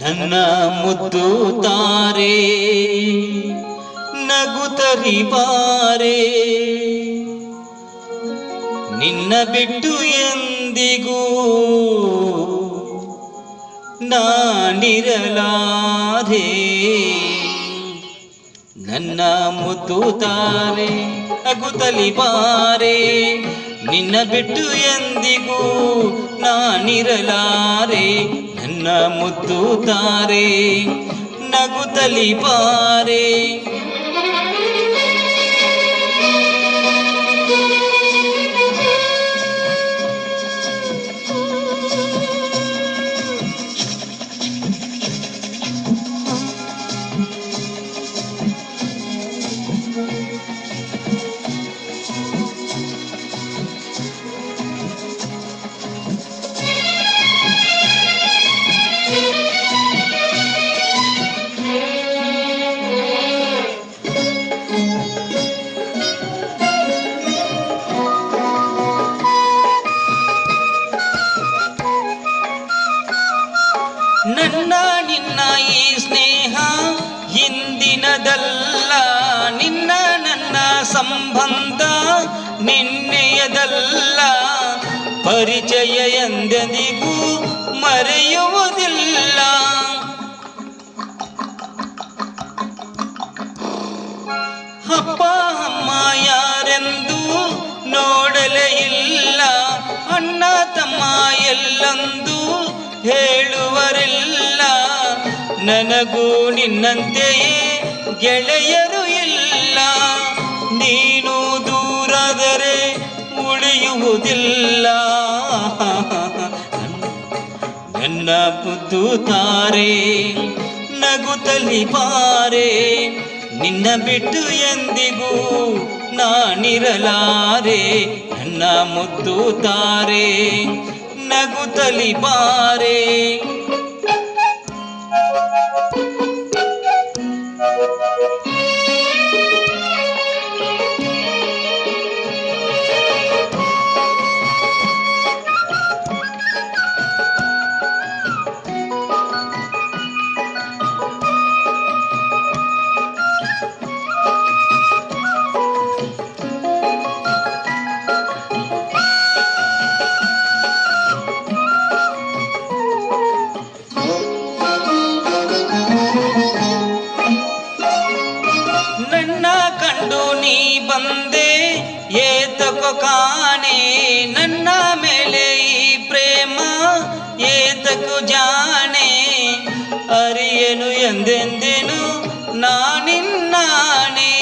ನನ್ನ ಮುದ್ದು ತಾರೆ ನಗುತ್ತರಿ ಬಾರೆ ನಿನ್ನ ಬಿಟ್ಟು ಎಂದಿಗೂ ನಾನಿರಲಾರೆ ನನ್ನ ಮುದ್ದು ತಾರೆ ನಗುತ್ತಲಿ ಬಾರೆ ನಿನ್ನ ಬಿಟ್ಟು ಎಂದಿಗೂ ನಾನಿರಲಾರೆ. ಮುದ್ದು ತಾರೆ ನಗುತ್ತಲಿ ಬಾರೆ ನನ್ನ, ನಿನ್ನ ಈ ಸ್ನೇಹ ಇಂದಿನದಲ್ಲ ನಿನ್ನ, ನನ್ನ ಸಂಬಂಧ ನಿನ್ನೆಯದಲ್ಲ. ಪರಿಚಯ ಎಂದೆಂದಿಗೂ ಮರೆಯುವುದಿಲ್ಲ. ಅಪ್ಪ, ಅಮ್ಮ ಯಾರೆಂದು ನೋಡಲೇ ಇಲ್ಲ. ಅಣ್ಣ, ತಮ್ಮ ಎಲ್ಲಂದು ಹೇಳುವರಿಲ್ಲ ನನಗೂ ನಿನ್ನಂತೆಯೇ ಗೆಳೆಯರು ಇಲ್ಲ. ನೀನು ದೂರಾದರೆ ಉಳಿಯುವುದಿಲ್ಲ. ನನ್ನ ಬುದ್ದು ತಾರೆ ನಗುತಲಿ ಪಾರೆ, ನಿನ್ನ ಬಿಟ್ಟು ಎಂದಿಗೂ ನಾನಿರಲಾರೆ. ನನ್ನ ಮುದ್ದು ತಾರೆ ನಗು ಬಾರೆ Thank you. ನೀ ಬಂದೆ, ಏತಕ ಕಾಣೆ? ನನ್ನ ಮೇಲೆ ಈ ಪ್ರೇಮ ಏತಕು ಜಾಣೆ? ಅರಿಯನು ಎಂದೆಂದೆನು ನಾನಿನ್ನಾಣೆ?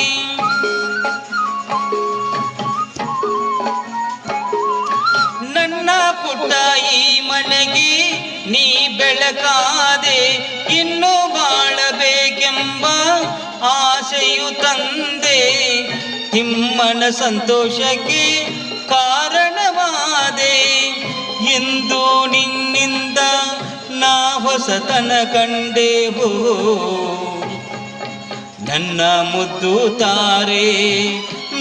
ನನ್ನ ಪುಟ್ಟ ಈ ಮನೆಗೆ ನೀ ಬೆಳಕಾದೆ, ಇನ್ನು ಬಾಳಬೇಕೆಂಬ ಆಸೆಯು ತಂದೆ ತಿಮ್ಮನ ಸಂತೋಷಕ್ಕೆ ಕಾರಣವಾದೆ. ಎಂದು ನಿನ್ನಿಂದ ನಾ ಹೊಸತನ ಕಂಡೆವು. ನನ್ನ ಮುದ್ದು ತಾರೆ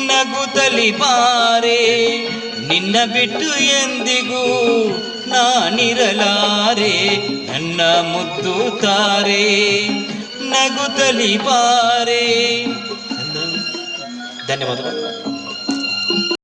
ನಗುತ್ತಲಿ ಬಾರೆ ನಿನ್ನ ಬಿಟ್ಟು ಎಂದಿಗೂ ನಾನಿರಲಾರೆ. ನನ್ನ ಮುದ್ದು ತಾರೆ ನಗುತ್ತಲಿ ಬಾರೆ ಧನ್ಯವಾದಗಳು.